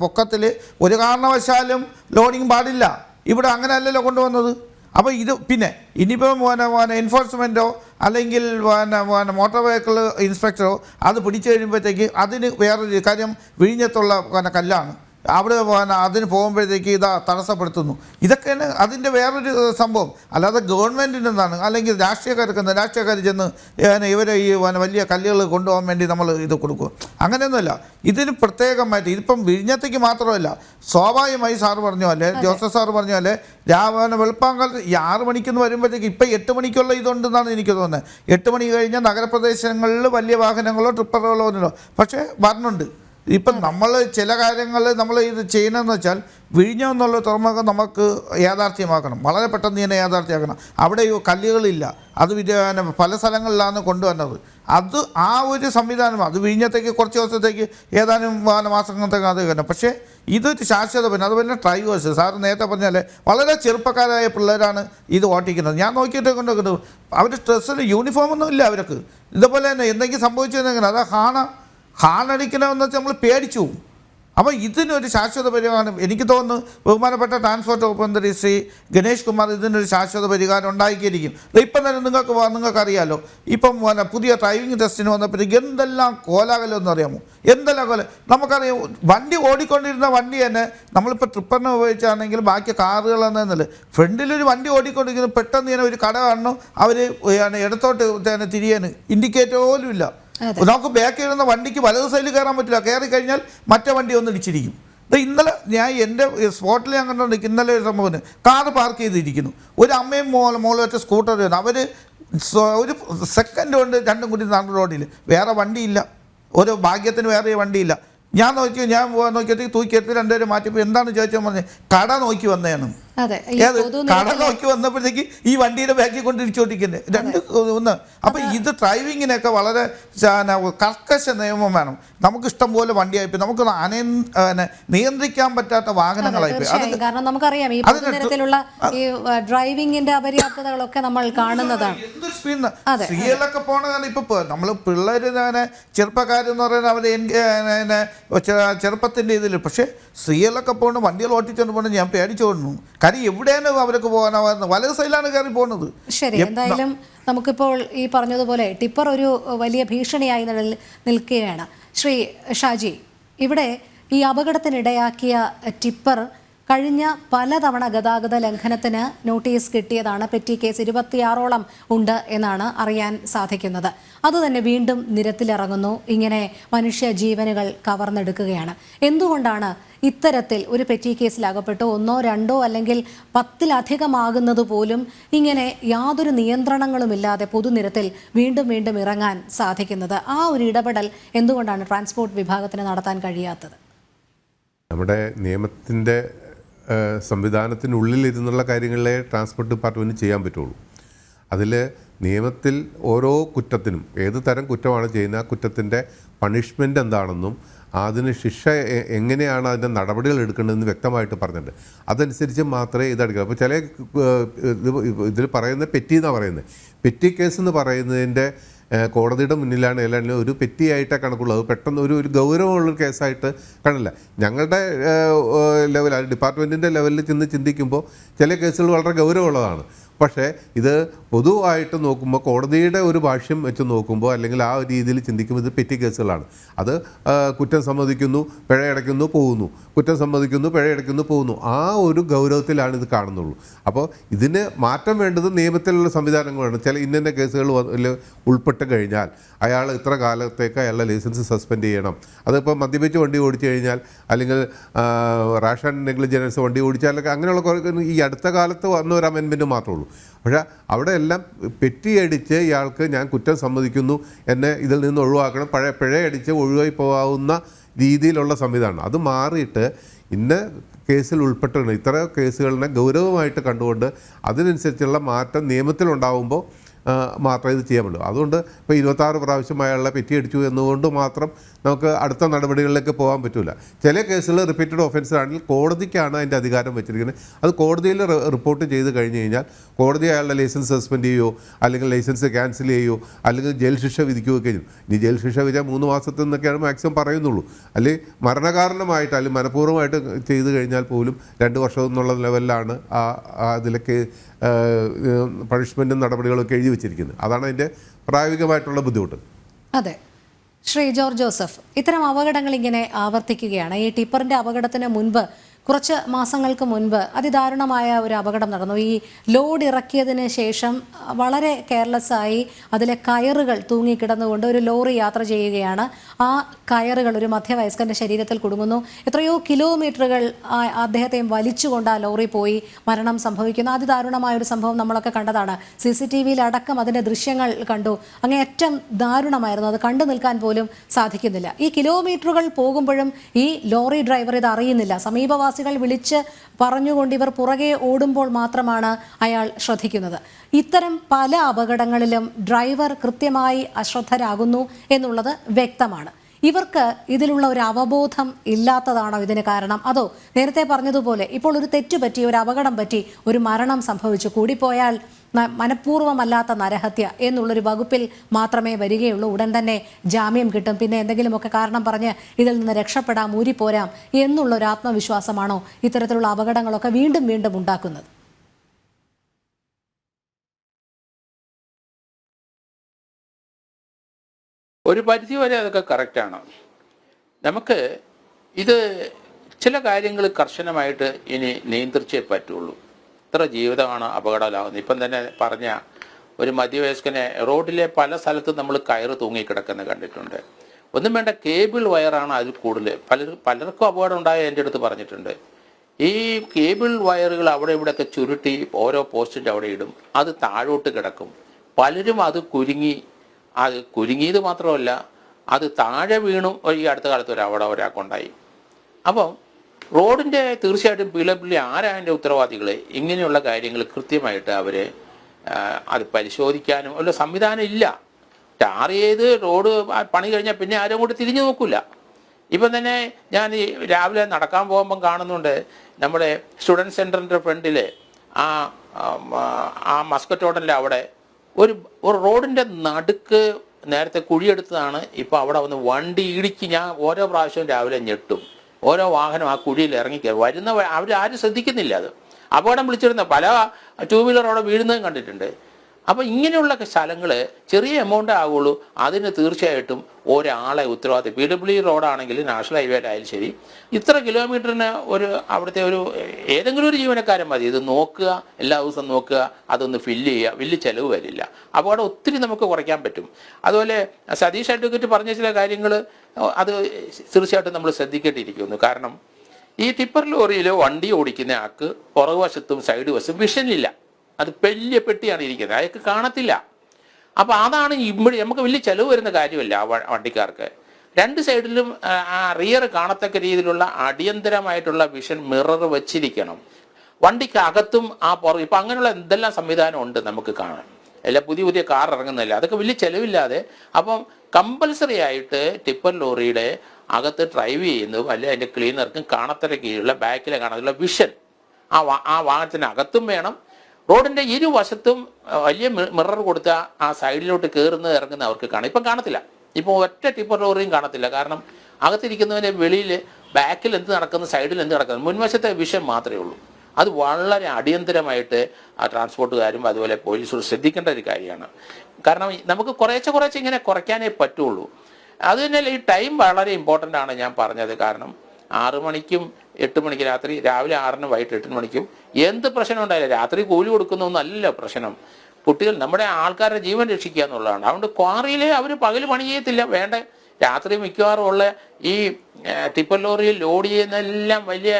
പൊക്കത്തിൽ ഒരു കാരണവശാലും ലോഡിങ് പാടില്ല. ഇവിടെ അങ്ങനെയല്ലല്ലോ കൊണ്ടുവന്നത്. അപ്പോൾ ഇത് പിന്നെ ഇനിയിപ്പം പിന്നെ എൻഫോഴ്സ്മെന്റോ അല്ലെങ്കിൽ പിന്നെ പിന്നെ മോട്ടോർ വെഹിക്കിൾ ഇൻസ്പെക്ടറോ അത് പിടിച്ചു കഴിയുമ്പോഴത്തേക്ക് അതിന് വേറൊരു കാര്യം വിഴിഞ്ഞത്തുള്ള കല്ലാണ്. അവിടെ അതിന് പോകുമ്പോഴത്തേക്ക് ഇതാ തടസ്സപ്പെടുത്തുന്നു. ഇതൊക്കെയാണ് അതിന്റെ വേറൊരു സംഭവം. അല്ലാതെ ഗവൺമെന്റിന്റെ എന്താണ് അല്ലെങ്കിൽ രാഷ്ട്രീയക്കാർക്ക് എന്താ? രാഷ്ട്രീയക്കാർ ചെന്ന് ഇവരെ ഈ വലിയ കല്ലുകൾ കൊണ്ടുപോകാൻ വേണ്ടി നമ്മൾ ഇത് കൊടുക്കും. അങ്ങനെയൊന്നുമല്ല. ഇതിന് പ്രത്യേകമായിട്ട് ഇതിപ്പം വിഴിഞ്ഞത്തേക്ക് മാത്രമല്ല. സ്വാഭാവികമായി സാറ് പറഞ്ഞു പോലെ ജോസഫ് സാറ് പറഞ്ഞു പോലെ രാവിലെ വെളുപ്പാങ്കാലത്ത് ഈ ആറ് മണിക്കെന്ന് വരുമ്പോഴത്തേക്ക് ഇപ്പം എട്ട് മണിക്കുള്ള ഇതുണ്ടെന്നാണ് എനിക്ക് തോന്നുന്നത്. എട്ട് മണി കഴിഞ്ഞാൽ നഗരപ്രദേശങ്ങളിൽ വലിയ വാഹനങ്ങളോ ട്രിപ്പറുകളോ ഒന്നുമില്ല. പക്ഷേ വരണുണ്ട്. ഇപ്പം നമ്മൾ ചില കാര്യങ്ങൾ നമ്മൾ ഇത് ചെയ്യണമെന്ന് വെച്ചാൽ വിഴിഞ്ഞം എന്നുള്ള തുറമുഖം നമുക്ക് യാഥാർത്ഥ്യമാക്കണം. വളരെ പെട്ടെന്ന് തന്നെ യാഥാർത്ഥ്യമാക്കണം. അവിടെ കല്ലുകളില്ല. അത് പല സ്ഥലങ്ങളിലാണ് കൊണ്ടുവന്നത്. അത് ആ ഒരു സംവിധാനം അത് വിഴിഞ്ഞത്തേക്ക് കുറച്ച് ദിവസത്തേക്ക് ഏതാനും മാസങ്ങളത്തേക്ക് അത് തന്നെ. പക്ഷേ ഇതൊരു ശാശ്വത പിന്നെ അതുപോലെ ഡ്രൈവേഴ്സ്. സാർ നേരത്തെ പറഞ്ഞാൽ വളരെ ചെറുപ്പക്കാരായ പിള്ളേരാണ് ഇത് ഓട്ടിക്കുന്നത് ഞാൻ നോക്കിയിട്ട് കൊണ്ടുവെക്കുന്നത്. അവർ ഡ്രസ്സിൽ യൂണിഫോമൊന്നും ഇല്ല അവർക്ക്. ഇതുപോലെ തന്നെ എന്തെങ്കിലും സംഭവിച്ചു കഴിഞ്ഞാൽ അതാ ഹാണ ഹാണടിക്കണമെന്ന് വെച്ചാൽ നമ്മൾ പേടിച്ചു അപ്പോൾ ഇതിനൊരു ശാശ്വത പരിഹാരം എനിക്ക് തോന്നുന്നു ബഹുമാനപ്പെട്ട ട്രാൻസ്പോർട്ട് വകുപ്പ് മന്ത്രി ശ്രീ ഗണേഷ് കുമാർ ഇതിനൊരു ശാശ്വത പരിഹാരം ഉണ്ടാക്കിയിരിക്കും. ഇപ്പം തന്നെ നിങ്ങൾക്ക് വ- നിങ്ങൾക്ക് അറിയാലോ ഇപ്പം പുതിയ ഡ്രൈവിംഗ് ടെസ്റ്റിന് വന്നപ്പോഴത്തേക്ക് എന്തെല്ലാം കോലാകലം എന്ന് അറിയാമോ? എന്തെല്ലാം കോല നമുക്കറിയാം വണ്ടി ഓടിക്കൊണ്ടിരുന്ന വണ്ടി തന്നെ നമ്മളിപ്പോൾ ട്രിപ്പറിനെ ഉപയോഗിച്ചാണെങ്കിൽ ബാക്കി കാറുകൾ എന്നല്ല ഫ്രണ്ടിലൊരു വണ്ടി ഓടിക്കൊണ്ടിരിക്കുന്നു പെട്ടെന്ന് ഇങ്ങനെ ഒരു കട കാണണം അവർ ഇടത്തോട്ട് തന്നെ തിരിയാൻ ഇൻഡിക്കേറ്റർ പോലും ഇല്ല. നമുക്ക് ബാക്കിൽ ഇരുന്ന വണ്ടിക്ക് വലത് സൈഡിൽ കയറാൻ പറ്റില്ല. കയറി കഴിഞ്ഞാൽ മറ്റേ വണ്ടി ഒന്ന് ഇടിച്ചിരിക്കും. ദേ ഇന്നലെ ഞാൻ എന്റെ സ്പോട്ടിൽ ഞാൻ കണ്ടുകൊണ്ട് ഇന്നലെ ഒരു സംഭവം കാർ പാർക്ക് ചെയ്തിരിക്കുന്നു. ഒരു അമ്മയും മോളും മോളും ഒറ്റ സ്കൂട്ടർ വരുന്നു. അവർ ഒരു സെക്കൻഡ് കൊണ്ട് രണ്ടും കൂടി നടന്ന റോഡിൽ വേറെ വണ്ടിയില്ല. ഒരു ഭാഗ്യത്തിന് വേറെ വണ്ടിയില്ല. ഞാൻ നോക്കി ഞാൻ നോക്കിയത്തേക്ക് തൂക്കിയെടുത്ത് രണ്ടുപേരും മാറ്റിയപ്പോൾ എന്താണ് ചോദിച്ചാൽ പറഞ്ഞത് കട നോക്കി വന്നതാണ് കട നോക്കി വന്നപ്പോഴത്തേക്ക് ഈ വണ്ടിയുടെ ബാക്കിൽ കൊണ്ട് ഇടിച്ചോട്ടിക്കുന്നത് രണ്ട് ഒന്ന് അപ്പൊ ഇത് ഡ്രൈവിങ്ങിനൊക്കെ വളരെ കർക്കശ നിയമം വേണം. നമുക്ക് ഇഷ്ടം പോലെ വണ്ടിയായിപ്പോയി നമുക്ക് അനയ നിയന്ത്രിക്കാൻ പറ്റാത്ത വാഹനങ്ങളായിപ്പോയി അത് കാരണം നമുക്കറിയാം ഈ തരത്തിലുള്ള ഈ ഏഹ്, ഡ്രൈവിംഗിന്റെ അപര്യാപ്തതകളൊക്കെ നമ്മൾ കാണുന്നതാണ്. സ്ത്രീകളൊക്കെ പോണ കാരണം ഇപ്പൊ നമ്മൾ പിള്ളേര് തന്നെ ചെറുപ്പക്കാരെന്ന് പറയുന്നത് അവർ ചെറുപ്പത്തിന്റെ ഇതിൽ പക്ഷേ സ്ത്രീകളൊക്കെ പോകണം വണ്ടികൾ ഓട്ടിച്ചോണ്ട് പോകണം ഞാൻ പേടിച്ചു കൊണ്ടു കാര്യം എവിടെയാണ് അവർക്ക് പോകാനാവുന്നത് വലത് സൈഡിലാണ് കയറി പോകുന്നത്. ശരി എന്തായാലും നമുക്കിപ്പോൾ ഈ പറഞ്ഞതുപോലെ ടിപ്പർ ഒരു വലിയ ഭീഷണിയായി നിൽക്കുകയാണ്. ശ്രീ ഷാജി ഇവിടെ ഈ അപകടത്തിനിടയാക്കിയ ടിപ്പർ കഴിഞ്ഞ പലതവണ ഗതാഗത ലംഘനത്തിന് നോട്ടീസ് കിട്ടിയതാണ് പെറ്റി കേസ് ഇരുപത്തിയാറോളം ഉണ്ട് എന്നാണ് അറിയാൻ സാധിക്കുന്നത്. അതുതന്നെ വീണ്ടും നിരത്തിലിറങ്ങുന്നു. ഇങ്ങനെ മനുഷ്യ ജീവനുകൾ കവർന്നെടുക്കുകയാണ്. എന്തുകൊണ്ടാണ് ഇത്തരത്തിൽ ഒരു പെറ്റി കേസിൽ അകപ്പെട്ട് ഒന്നോ രണ്ടോ അല്ലെങ്കിൽ പത്തിലധികമാകുന്നത് പോലും ഇങ്ങനെ യാതൊരു നിയന്ത്രണങ്ങളുമില്ലാതെ പൊതുനിരത്തിൽ വീണ്ടും വീണ്ടും ഇറങ്ങാൻ സാധിക്കുന്നത്? ആ ഒരു ഇടപെടൽ എന്തുകൊണ്ടാണ് ട്രാൻസ്പോർട്ട് വിഭാഗത്തിന് നടത്താൻ കഴിയാത്തത്? നമ്മുടെ നിയമത്തിന്റെ സംവിധാനത്തിനുള്ളിലിരുന്നുള്ള കാര്യങ്ങളെ ട്രാൻസ്പോർട്ട് ഡിപ്പാർട്ട്മെന്റ് ചെയ്യാൻ പറ്റുള്ളൂ. അതിൽ നിയമത്തിൽ ഓരോ കുറ്റത്തിനും ഏത് തരം കുറ്റമാണ് ചെയ്യുന്ന ആ കുറ്റത്തിന്റെ പണിഷ്മെന്റ് എന്താണെന്നും അതിന് ശിക്ഷ എങ്ങനെയാണ് അതിന്റെ നടപടികൾ എടുക്കേണ്ടതെന്ന് വ്യക്തമായിട്ട് പറഞ്ഞിട്ടുണ്ട്. അതനുസരിച്ച് മാത്രമേ ഇതെടുക്കുക അപ്പോൾ ചില ഇതിൽ പറയുന്ന പെറ്റി എന്നാണ് പറയുന്നത്. പെറ്റി കേസ് എന്ന് പറയുന്നതിന്റെ കോടതിയുടെ മുന്നിലാണ് അല്ലെങ്കിൽ ഒരു പെറ്റിയായിട്ടേ കണക്കുള്ളൂ അത് പെട്ടെന്ന് ഒരു ഒരു ഗൗരവമുള്ള കേസായിട്ട് കാണില്ല ഞങ്ങളുടെ ലെവൽ ഡിപ്പാർട്ട്മെന്റിന്റെ ലെവലിൽ ചെന്ന് ചിന്തിക്കുമ്പോൾ ചില കേസുകൾ വളരെ ഗൗരവമുള്ളതാണ്. പക്ഷേ ഇത് പൊതുവായിട്ട് നോക്കുമ്പോൾ കോടതിയുടെ ഒരു ഭാഷ്യം വെച്ച് നോക്കുമ്പോൾ അല്ലെങ്കിൽ ആ ഒരു രീതിയിൽ ചിന്തിക്കുമ്പോൾ ഇത് പെറ്റി കേസുകളാണ്. അത് കുറ്റം സമ്മതിക്കുന്നു പിഴയടയ്ക്കുന്നു പോകുന്നു. കുറ്റം സമ്മതിക്കുന്നു പിഴയടയ്ക്കുന്നു പോകുന്നു. ആ ഒരു ഗൗരവത്തിലാണ് ഇത് കാണുന്നുള്ളൂ. അപ്പോൾ ഇതിന് മാറ്റം വേണ്ടത് നിയമത്തിലുള്ള സംവിധാനങ്ങളാണ്. ചില ഇന്ന കേസുകൾ ഉൾപ്പെട്ട് കഴിഞ്ഞാൽ അയാൾ ഇത്ര കാലത്തേക്ക് അയാളുടെ ലൈസൻസ് സസ്പെൻഡ് ചെയ്യണം. അതിപ്പോൾ മദ്യപിച്ച് വണ്ടി ഓടിച്ചു കഴിഞ്ഞാൽ അല്ലെങ്കിൽ റാഷൻ നെഗ്ലിജൻസ് വണ്ടി ഓടിച്ചാലൊക്കെ അങ്ങനെയുള്ള കുറേ ഈ അടുത്ത കാലത്ത് വന്ന ഒരു അമെൻമെന്റ് മാത്രമേ ഉള്ളൂ. പക്ഷേ അവിടെ എല്ലാം പെറ്റിയടിച്ച് ഇയാൾക്ക് ഞാൻ കുറ്റം സമ്മതിക്കുന്നു എന്നെ ഇതിൽ നിന്ന് ഒഴിവാക്കണം പഴയ പിഴയടിച്ച് ഒഴിവായി പോകാവുന്ന രീതിയിലുള്ള സംവിധാനം. അത് മാറിയിട്ട് ഇന്ന കേസിൽ ഉൾപ്പെട്ടിട്ടുണ്ട് ഇത്ര കേസുകളിനെ ഗൗരവമായിട്ട് കണ്ടുകൊണ്ട് അതിനനുസരിച്ചുള്ള മാറ്റം നിയമത്തിലുണ്ടാവുമ്പോൾ മാത്രമേ ഇത് ചെയ്യാൻ പറ്റൂ അതുകൊണ്ട് ഇപ്പോൾ ഇരുപത്താറ് പ്രാവശ്യം അയാളെ പെറ്റിയടിച്ചു എന്നുകൊണ്ട് മാത്രം നമുക്ക് അടുത്ത നടപടികളിലേക്ക് പോകാൻ പറ്റില്ല ചില കേസുകൾ റിപ്പീറ്റഡ് ഓഫൻസ് ആണെങ്കിൽ കോടതിക്കാണ് അതിന്റെ അധികാരം വെച്ചിരിക്കുന്നത്. അത് കോടതിയിൽ റിപ്പോർട്ട് ചെയ്ത് കഴിഞ്ഞ് കഴിഞ്ഞാൽ കോടതി അയാളുടെ ലൈസൻസ് സസ്പെൻഡ് ചെയ്യുമോ അല്ലെങ്കിൽ ലൈസൻസ് ക്യാൻസൽ ചെയ്യുമോ അല്ലെങ്കിൽ ജയിൽ ശിക്ഷ വിധിക്കുകയൊക്കെ ചെയ്യും. ഇനി ജയിൽ ശിക്ഷ വിധിച്ചാൽ മൂന്ന് മാസത്തിൽ നിന്നൊക്കെയാണ് മാക്സിമം പറയുന്നുള്ളൂ. അല്ലെങ്കിൽ മരണകാരണമായിട്ട് അല്ലെങ്കിൽ മനഃപൂർവമായിട്ട് ചെയ്ത് കഴിഞ്ഞാൽ പോലും രണ്ട് വർഷം എന്നുള്ള ലെവലിലാണ് ആ അതിലൊക്കെ പണിഷ്മെന്റും നടപടികളൊക്കെ എഴുതി വെച്ചിരിക്കുന്നത് അതാണ് അതിന്റെ പ്രായോഗികമായിട്ടുള്ള ബുദ്ധിമുട്ട്. അതെ. ശ്രീ ജോർജ് ജോസഫ് ഇത്തരം അപകടങ്ങൾ ഇങ്ങനെ ആവർത്തിക്കുകയാണ്. ഈ ടിപ്പറിന്റെ അപകടത്തിന് മുൻപ് കുറച്ച് മാസങ്ങൾക്ക് മുൻപ് അതിദാരുണമായ ഒരു അപകടം നടന്നു. ഈ ലോഡ് ഇറക്കിയതിന് ശേഷം വളരെ കെയർലെസ് ആയി അതിലെ കയറുകൾ തൂങ്ങിക്കിടന്നുകൊണ്ട് ഒരു ലോറി യാത്ര ചെയ്യുകയാണ്. ആ കയറുകൾ ഒരു മധ്യവയസ്കന്റെ ശരീരത്തിൽ കുടുങ്ങുന്നു. എത്രയോ കിലോമീറ്ററുകൾ അദ്ദേഹത്തെയും വലിച്ചുകൊണ്ട് ആ ലോറി പോയി മരണം സംഭവിക്കുന്നു. അതിദാരുണമായ ഒരു സംഭവം നമ്മളൊക്കെ കണ്ടതാണ്. സി സി ടി വിയിൽ അടക്കം ദൃശ്യങ്ങൾ കണ്ടു. അങ്ങേയറ്റം ദാരുണമായിരുന്നു. അത് കണ്ടു നിൽക്കാൻ പോലും സാധിക്കുന്നില്ല. ഈ കിലോമീറ്ററുകൾ പോകുമ്പോഴും ഈ ലോറി ഡ്രൈവർ ഇത് അറിയുന്നില്ല. സമീപവാസികൾ വിളിച്ച് പറഞ്ഞുകൊണ്ട് ഇവർ പുറകെ ഓടുമ്പോൾ മാത്രമാണ് അയാൾ ശ്രദ്ധിക്കുന്നത്. ഇത്തരം പല അപകടങ്ങളിലും ഡ്രൈവർ കൃത്യമായി അശ്രദ്ധരാകുന്നു എന്നുള്ളത് വ്യക്തമാണ്. ഇവർക്ക് ഇതിലുള്ള ഒരു അവബോധം ഇല്ലാത്തതാണോ ഇതിന് കാരണം? അതോ നേരത്തെ പറഞ്ഞതുപോലെ ഇപ്പോൾ ഒരു തെറ്റ് പറ്റി ഒരു അപകടം പറ്റി ഒരു മരണം സംഭവിച്ചു കൂടിപ്പോയാൽ മനഃപൂർവമല്ലാത്ത നരഹത്യ എന്നുള്ളൊരു വകുപ്പിൽ മാത്രമേ വരികയുള്ളൂ. ഉടൻ തന്നെ ജാമ്യം കിട്ടും. പിന്നെ എന്തെങ്കിലുമൊക്കെ കാരണം പറഞ്ഞ് ഇതിൽ നിന്ന് രക്ഷപ്പെടാം ഊരിപ്പോരാം എന്നുള്ളൊരു ആത്മവിശ്വാസമാണോ ഇത്തരത്തിലുള്ള അപകടങ്ങളൊക്കെ വീണ്ടും വീണ്ടും ഉണ്ടാക്കുന്നത്? ഒരു പരിധി വരെ അതൊക്കെ കറക്റ്റാണ് നമുക്ക് ഇത് ചില കാര്യങ്ങൾ കർശനമായിട്ട് ഇനി നിയന്ത്രിച്ചേ പറ്റുള്ളൂ. ഇത്ര ജീവിതമാണ് അപകടമാകുന്നത് ഇപ്പം തന്നെ പറഞ്ഞ ഒരു മധ്യവയസ്കനെ റോഡിലെ പല സ്ഥലത്തും നമ്മൾ കയറ് തൂങ്ങിക്കിടക്കുന്നത് കണ്ടിട്ടുണ്ട്. ഒന്നും വേണ്ട കേബിൾ വയറാണ് അതിൽ കൂടുതൽ. പലർ പലർക്കും അപകടം ഉണ്ടായ എന്റെ അടുത്ത് പറഞ്ഞിട്ടുണ്ട്. ഈ കേബിൾ വയറുകൾ അവിടെ ഇവിടെയൊക്കെ ചുരുട്ടി ഓരോ പോസ്റ്റിന്റെ അവിടെ ഇടും. അത് താഴോട്ട് കിടക്കും. പലരും അത് കുരുങ്ങി അത് കുരുങ്ങിയത് മാത്രമല്ല അത് താഴെ വീണും ഈ അടുത്ത കാലത്ത് ഒരു അവിടെ ഒരാൾക്കുണ്ടായി. അപ്പം റോഡിന്റെ തീർച്ചയായിട്ടും പിളപ്പിള്ളി ആരായതിന്റെ ഉത്തരവാദികൾ ഇങ്ങനെയുള്ള കാര്യങ്ങൾ കൃത്യമായിട്ട് അവർ അത് പരിശോധിക്കാനും അല്ല സംവിധാനം ഇല്ല. ടാർ ചെയ്ത് റോഡ് പണി കഴിഞ്ഞാൽ പിന്നെ ആരും കൂടി തിരിഞ്ഞു നോക്കില്ല ഇപ്പം തന്നെ ഞാൻ ഈ രാവിലെ നടക്കാൻ പോകുമ്പം കാണുന്നുണ്ട് നമ്മുടെ സ്റ്റുഡന്റ് സെന്ററിന്റെ ഫ്രണ്ടിൽ ആ ആ മസ്കറ്റ് ഹോട്ടലിന്റെ അവിടെ ഒരു ഒരു റോഡിന്റെ നടുക്ക് നേരത്തെ കുഴിയെടുത്തതാണ്. ഇപ്പോൾ അവിടെ വന്ന് വണ്ടി ഇടിച്ച് ഞാൻ ഓരോ പ്രാവശ്യവും രാവിലെ ഞെട്ടും. ഓരോ വാഹനം ആ കുഴിയിൽ ഇറങ്ങിക്കയറും വരുന്ന അവർ ആരും ശ്രദ്ധിക്കുന്നില്ല അത്. അപകടം വിളിച്ചിരുന്ന പല ടൂ വീലർ അവിടെ വീഴുന്നതും കണ്ടിട്ടുണ്ട്. അപ്പോൾ ഇങ്ങനെയുള്ള സ്ഥലങ്ങൾ ചെറിയ എമൗണ്ട് ആകുള്ളൂ അതിന് തീർച്ചയായിട്ടും ഒരാളെ ഉത്തരവാദിത്തം. പി ഡബ്ല്യു റോഡാണെങ്കിൽ നാഷണൽ ഹൈവേ ഹൈവേയിലായാലും ശരി. ഇത്ര കിലോമീറ്ററിന് ഒരു അവിടുത്തെ ഒരു ഏതെങ്കിലും ഒരു ജീവനക്കാരൻ മതി. ഇത് നോക്കുക എല്ലാ ദിവസവും നോക്കുക അതൊന്ന് ഫില്ല് ചെയ്യുക. വലിയ ചിലവ് വരില്ല. അപകടം ഒത്തിരി നമുക്ക് കുറയ്ക്കാൻ പറ്റും. അതുപോലെ സതീഷ് അഡ്വക്കേറ്റ് പറഞ്ഞ ചില കാര്യങ്ങൾ അത് തീർച്ചയായിട്ടും നമ്മൾ ശ്രദ്ധിക്കേണ്ടിയിരിക്കുന്നു. കാരണം ഈ ടിപ്പർ ലോറിയിൽ വണ്ടി ഓടിക്കുന്ന ആൾക്ക് പുറകുവശത്തും സൈഡ് വശത്തും വിഷനില്ല അത് വലിയ പെട്ടിയാണ് ഇരിക്കുന്നത്. അയാൾക്ക് കാണത്തില്ല. അപ്പോൾ അതാണ് ഇവിടെ നമുക്ക് വലിയ ചിലവ് വരുന്ന കാര്യമല്ല വണ്ടിക്കാർക്ക്. രണ്ട് സൈഡിലും ആ, ആ റിയർ കാണത്തക്ക രീതിയിലുള്ള അടിയന്തരമായിട്ടുള്ള വിഷൻ മിറർ വെച്ചിരിക്കണം. വണ്ടിക്ക് അകത്തും ആ പുറം ഇപ്പം അങ്ങനെയുള്ള എന്തെല്ലാം സംവിധാനം ഉണ്ട് നമുക്ക് കാണാൻ. എല്ലാ പുതിയ പുതിയ കാർ ഇറങ്ങുന്നില്ല അതൊക്കെ വലിയ ചിലവില്ലാതെ. അപ്പം കമ്പൽസറി ആയിട്ട് ടിപ്പർ ലോറിയുടെ അകത്ത് ഡ്രൈവ് ചെയ്യുന്നതും അല്ലെങ്കിൽ അതിന്റെ ക്ലീനർക്കും കാണത്തര കീഴിലുള്ള ബാക്കിലെ കാണാനുള്ള വിഷൻ ആ ആ വാഹനത്തിനകത്തും വേണം. റോഡിന്റെ ഇരുവശത്തും വലിയ മിറർ കൊടുത്ത ആ സൈഡിലോട്ട് കയറുന്നത് ഇറങ്ങുന്ന അവർക്ക് കാണാം. ഇപ്പം കാണത്തില്ല. ഇപ്പോൾ ഒറ്റ ടിപ്പർ ലോറിയും കാണത്തില്ല. കാരണം അകത്തിരിക്കുന്നവന്റെ വെളിയിൽ ബാക്കിൽ എന്ത് നടക്കുന്നു സൈഡിൽ എന്ത് നടക്കുന്നു മുൻവശത്തെ വിഷയം മാത്രമേ ഉള്ളൂ. അത് വളരെ അടിയന്തരമായിട്ട് ആ ട്രാൻസ്പോർട്ടുകാരും അതുപോലെ പോലീസും ശ്രദ്ധിക്കേണ്ട ഒരു കാര്യമാണ്. കാരണം നമുക്ക് കുറേശ്ശെ കുറേശ്ശെ ഇങ്ങനെ കുറയ്ക്കാനേ പറ്റുള്ളൂ. അത് തന്നെയല്ല ഈ ടൈം വളരെ ഇമ്പോർട്ടന്റ് ആണ് ഞാൻ പറഞ്ഞത്. കാരണം ആറ് മണിക്കും എട്ട് മണിക്ക് രാത്രി രാവിലെ ആറിന് വൈകിട്ട് എട്ട് മണിക്കും എന്ത് പ്രശ്നം ഉണ്ടായില്ല രാത്രി കൂലി കൊടുക്കുന്നൊന്നല്ല പ്രശ്നം. കുട്ടികൾ നമ്മുടെ ആൾക്കാരുടെ ജീവൻ രക്ഷിക്കുക എന്നുള്ളതാണ്. അതുകൊണ്ട് ക്വാറിയിൽ അവർ പകൽ പണി ചെയ്യത്തില്ല വേണ്ട. രാത്രി മിക്കവാറും ഉള്ള ഈ ടിപ്പർ ലോറിയിൽ ലോഡ് ചെയ്യുന്നതെല്ലാം വലിയ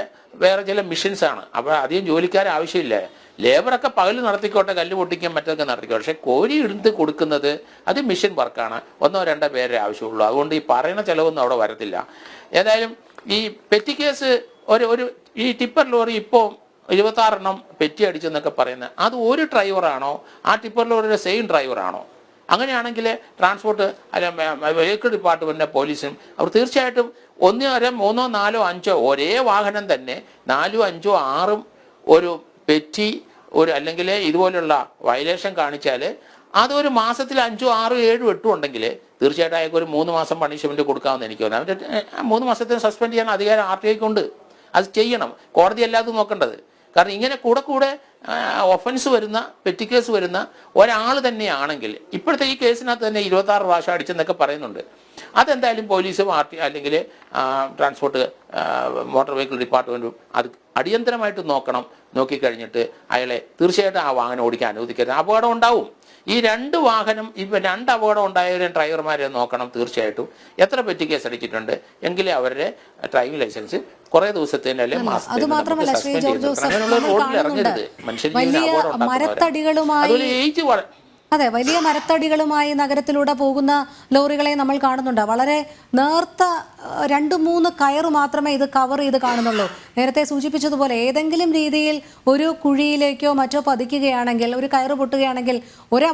വേറെ ചില മിഷൻസ് ആണ്. അപ്പോൾ അധികം ജോലിക്കാരെ ആവശ്യമില്ല. ലേബറൊക്കെ പകൽ നടത്തിക്കോട്ടെ കല്ല് പൊട്ടിക്കാൻ മറ്റൊക്കെ നടത്തിക്കോട്ടെ. പക്ഷേ കോരി ഇടുത്ത് കൊടുക്കുന്നത് അത് മിഷൻ വർക്കാണ് ഒന്നോ രണ്ടോ പേരെ ആവശ്യമുള്ളൂ. അതുകൊണ്ട് ഈ പറയുന്ന ചിലവൊന്നും അവിടെ വരത്തില്ല. ഏതായാലും ഈ പെറ്റി കേസ് ഒരു ഒരു ഈ ടിപ്പർ ലോറി ഇപ്പോൾ ഇരുപത്താറെണ്ണം പെറ്റി അടിച്ചെന്നൊക്കെ പറയുന്നത് അത് ഒരു ഡ്രൈവറാണോ ആ ടിപ്പർ ലോറിയുടെ സെയിം ഡ്രൈവറാണോ അങ്ങനെയാണെങ്കിൽ ട്രാൻസ്പോർട്ട് അല്ല വെഹിക്കിൾ ഡിപ്പാർട്ട്മെന്റിന്റെ പോലീസും അവർ തീർച്ചയായിട്ടും ഒന്നോ അര മൂന്നോ നാലോ അഞ്ചോ ഒരേ വാഹനം തന്നെ നാലോ അഞ്ചോ ആറും ഒരു പെറ്റി ഒരു അല്ലെങ്കിൽ ഇതുപോലുള്ള വയലേഷൻ കാണിച്ചാൽ അതൊരു മാസത്തിൽ അഞ്ചോ ആറോ ഏഴോ എട്ടും ഉണ്ടെങ്കിൽ തീർച്ചയായിട്ടും അയാൾക്ക് ഒരു മൂന്ന് മാസം പണിഷ്മെന്റ് കൊടുക്കാമെന്ന് എനിക്ക് തോന്നുന്നു. മൂന്ന് മാസത്തിന് സസ്പെൻഡ് ചെയ്യാൻ അധികാരം ആർ ടി ഐക്കുണ്ട് അത് ചെയ്യണം. കോടതി അല്ലാതെ നോക്കേണ്ടത്. കാരണം ഇങ്ങനെ കൂടെ കൂടെ ഒഫൻസ് വരുന്ന പെറ്റി കേസ് വരുന്ന ഒരാൾ തന്നെയാണെങ്കിൽ ഇപ്പോഴത്തെ ഈ കേസിനകത്ത് തന്നെ ഇരുപത്തി ആറ് പ്രാവശ്യം അടിച്ചെന്നൊക്കെ പറയുന്നുണ്ട്. അതെന്തായാലും പോലീസ് പാർട്ടി അല്ലെങ്കിൽ ട്രാൻസ്പോർട്ട് മോട്ടോർ വെഹിക്കിൾ ഡിപ്പാർട്ട്മെന്റും അത് അടിയന്തരമായിട്ട് നോക്കണം. നോക്കിക്കഴിഞ്ഞിട്ട് അയാളെ തീർച്ചയായിട്ടും ആ വാഹനം ഓടിക്കാൻ അനുവദിക്കരുത്. അപകടം ഉണ്ടാവും. ഈ രണ്ട് വാഹനം ഇപ്പം രണ്ട് അപകടം ഉണ്ടായവരെയും ഡ്രൈവർമാരെ നോക്കണം തീർച്ചയായിട്ടും. എത്ര പറ്റി കേസ് അടിച്ചിട്ടുണ്ട് എങ്കിലേ അവരുടെ ഡ്രൈവിംഗ് ലൈസൻസ് കുറെ ദിവസത്തേന് അല്ലെ അത് ഇറങ്ങരുത്. ശ്രീ അപകടം മരത്തടികളുമായി അതുപോലെ ഏജ് അതെ വലിയ മരത്തടികളുമായി നഗരത്തിലൂടെ പോകുന്ന ലോറികളെ നമ്മൾ കാണുന്നുണ്ട്. വളരെ നേർത്ത രണ്ട് മൂന്ന് കയറ് മാത്രമേ ഇത് കവർ ചെയ്ത് കാണുന്നുള്ളൂ. നേരത്തെ സൂചിപ്പിച്ചതുപോലെ ഏതെങ്കിലും രീതിയിൽ ഒരു കുഴിയിലേക്കോ മറ്റോ പതിക്കുകയാണെങ്കിൽ ഒരു കയറ് പൊട്ടുകയാണെങ്കിൽ ഒരു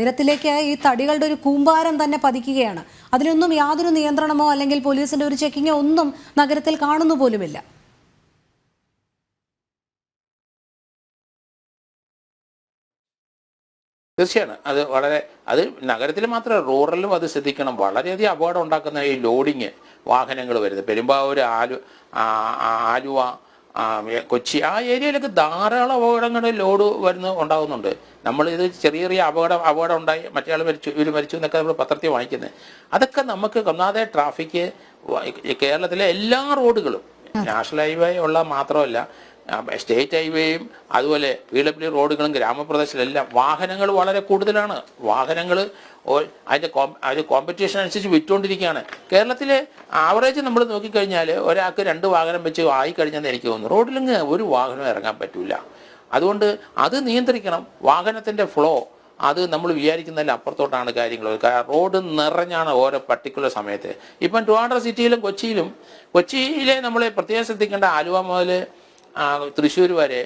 നിരത്തിലേക്ക് ഈ തടികളുടെ ഒരു കൂമ്പാരം തന്നെ പതിക്കുകയാണ്. അതിനൊന്നും യാതൊരു നിയന്ത്രണമോ അല്ലെങ്കിൽ പോലീസിന്റെ ഒരു ചെക്കിങ്ങോ ഒന്നും നഗരത്തിൽ കാണുന്നു പോലുമില്ല. തീർച്ചയാണ്. അത് വളരെ അത് നഗരത്തിൽ മാത്രമല്ല റൂറലും അത് ശ്രദ്ധിക്കണം. വളരെയധികം അപകടം ഉണ്ടാക്കുന്ന ഈ ലോഡിങ് വാഹനങ്ങൾ വരുന്നത്. പെരുമ്പാവൂർ ആലു ആലുവ കൊച്ചി ആ ഏരിയയിലൊക്കെ ധാരാളം അപകടങ്ങൾ ലോഡ് വരുന്ന ഉണ്ടാകുന്നുണ്ട് നമ്മൾ ഇത് ചെറിയ ചെറിയ അപകടം അപകടം ഉണ്ടായി മറ്റേ ആൾ മരിച്ചു ഇവർ മരിച്ചു എന്നൊക്കെ നമ്മൾ പത്രത്തിൽ വാങ്ങിക്കുന്നത് അതൊക്കെ നമുക്ക് ഒന്നാതെ ട്രാഫിക് കേരളത്തിലെ എല്ലാ റോഡുകളും നാഷണൽ ഹൈവേ ഉള്ള മാത്രമല്ല സ്റ്റേറ്റ് ഹൈവേയും അതുപോലെ പി ഡബ്ല്യു റോഡുകളും ഗ്രാമപ്രദേശത്തിലെല്ലാം വാഹനങ്ങൾ വളരെ കൂടുതലാണ്. വാഹനങ്ങൾ അതിന്റെ അതിന്റെ കോമ്പറ്റീഷൻ അനുസരിച്ച് വിറ്റുകൊണ്ടിരിക്കുകയാണ്. കേരളത്തിലെ ആവറേജ് നമ്മൾ നോക്കിക്കഴിഞ്ഞാൽ ഒരാൾക്ക് രണ്ട് വാഹനം വെച്ച് ആയി കഴിഞ്ഞെന്ന് എനിക്ക് തോന്നുന്നു. റോഡിലിങ്ങ് ഒരു വാഹനം ഇറങ്ങാൻ പറ്റില്ല അതുകൊണ്ട് അത് നിയന്ത്രിക്കണം. വാഹനത്തിന്റെ ഫ്ലോ അത് നമ്മൾ വിചാരിക്കുന്നതിൽ അപ്പുറത്തോട്ടാണ് കാര്യങ്ങൾ റോഡ് നിറഞ്ഞാണ് ഓരോ പർട്ടിക്കുലർ സമയത്ത്. ഇപ്പം ട്രിവാൻഡ്ര സിറ്റിയിലും കൊച്ചിയിലും കൊച്ചിയിലെ നമ്മൾ പ്രത്യേകം ശ്രദ്ധിക്കേണ്ട ആലുവ മുതൽ തൃശ്ശൂർ വരെ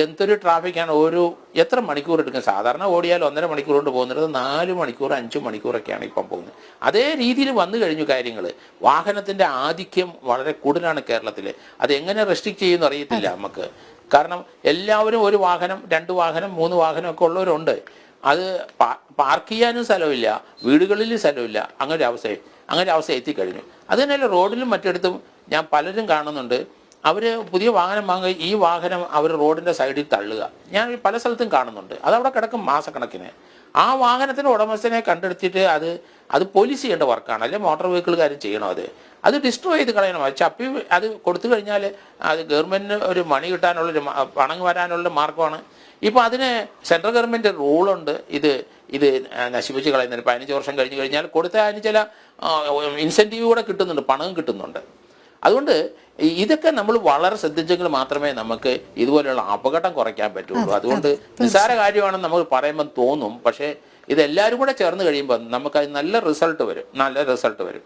എന്തൊരു ട്രാഫിക്കാണ്? ഒരു എത്ര മണിക്കൂർ എടുക്കും? സാധാരണ ഓടിയാൽ ഒന്നര മണിക്കൂർ കൊണ്ട് പോകുന്നത് നാല് മണിക്കൂർ അഞ്ച് മണിക്കൂറൊക്കെയാണ് ഇപ്പം പോകുന്നത്. അതേ രീതിയിൽ വന്നു കഴിഞ്ഞു കാര്യങ്ങൾ വാഹനത്തിന്റെ ആധിക്യം വളരെ കൂടുതലാണ് കേരളത്തിൽ അത് എങ്ങനെ റെസ്ട്രിക്റ്റ് ചെയ്യുമെന്ന് അറിയത്തില്ല നമുക്ക്. കാരണം എല്ലാവരും ഒരു വാഹനം രണ്ട് വാഹനം മൂന്ന് വാഹനം ഒക്കെ ഉള്ളവരുണ്ട്. അത് പാർക്ക് ചെയ്യാനും സ്ഥലമില്ല വീടുകളിൽ സ്ഥലമില്ല. അങ്ങനെ ഒരു അവസ്ഥ അങ്ങനെ ഒരു അവസ്ഥ എത്തിക്കഴിഞ്ഞു. അത് തന്നെയല്ല റോഡിലും മറ്റിടത്തും ഞാൻ പലരും കാണുന്നുണ്ട്. അവർ പുതിയ വാഹനം വാങ്ങുക ഈ വാഹനം അവർ റോഡിന്റെ സൈഡിൽ തള്ളുക. ഞാൻ പല സ്ഥലത്തും കാണുന്നുണ്ട്. അതവിടെ കിടക്കും മാസക്കണക്കിന്. ആ വാഹനത്തിന്റെ ഉടമസ്ഥനെ കണ്ടെടുത്തിട്ട് അത് അത് പോലീസ് ചെയ്യേണ്ട വർക്കാണ് അല്ലെങ്കിൽ മോട്ടോർ വെഹിക്കിളുകാരും ചെയ്യണം അത്? അത് ഡിസ്ട്രോയ് ചെയ്ത് കളയണം? ചപ്പി അത് കൊടുത്തു കഴിഞ്ഞാൽ അത് ഗവൺമെന്റിന് ഒരു മണി കിട്ടാനുള്ളൊരു പണം വരാനുള്ള മാർഗമാണ് ഇപ്പോൾ അതിന് സെൻട്രൽ ഗവൺമെന്റ് റൂളുണ്ട് ഇത് ഇത് നശിപ്പിച്ച് കളയുന്നതിന്. പതിനഞ്ച് വർഷം കഴിഞ്ഞ് കഴിഞ്ഞാൽ കൊടുത്ത അതിന് ചില ഇൻസെന്റീവ് കൂടെ കിട്ടുന്നുണ്ട്. പണവും കിട്ടുന്നുണ്ട്. അതുകൊണ്ട് ഇതൊക്കെ നമ്മൾ വളരെ ശ്രദ്ധിച്ചെങ്കിൽ മാത്രമേ നമുക്ക് ഇതുപോലെയുള്ള അപകടം കുറയ്ക്കാൻ പറ്റുള്ളൂ. അതുകൊണ്ട് നിസ്സാര കാര്യമാണെന്ന് നമുക്ക് പറയുമ്പോൾ തോന്നും. പക്ഷേ ഇതെല്ലാവരും കൂടെ ചേർന്ന് കഴിയുമ്പോൾ നമുക്ക് അത് നല്ല റിസൾട്ട് വരും. നല്ല റിസൾട്ട് വരും.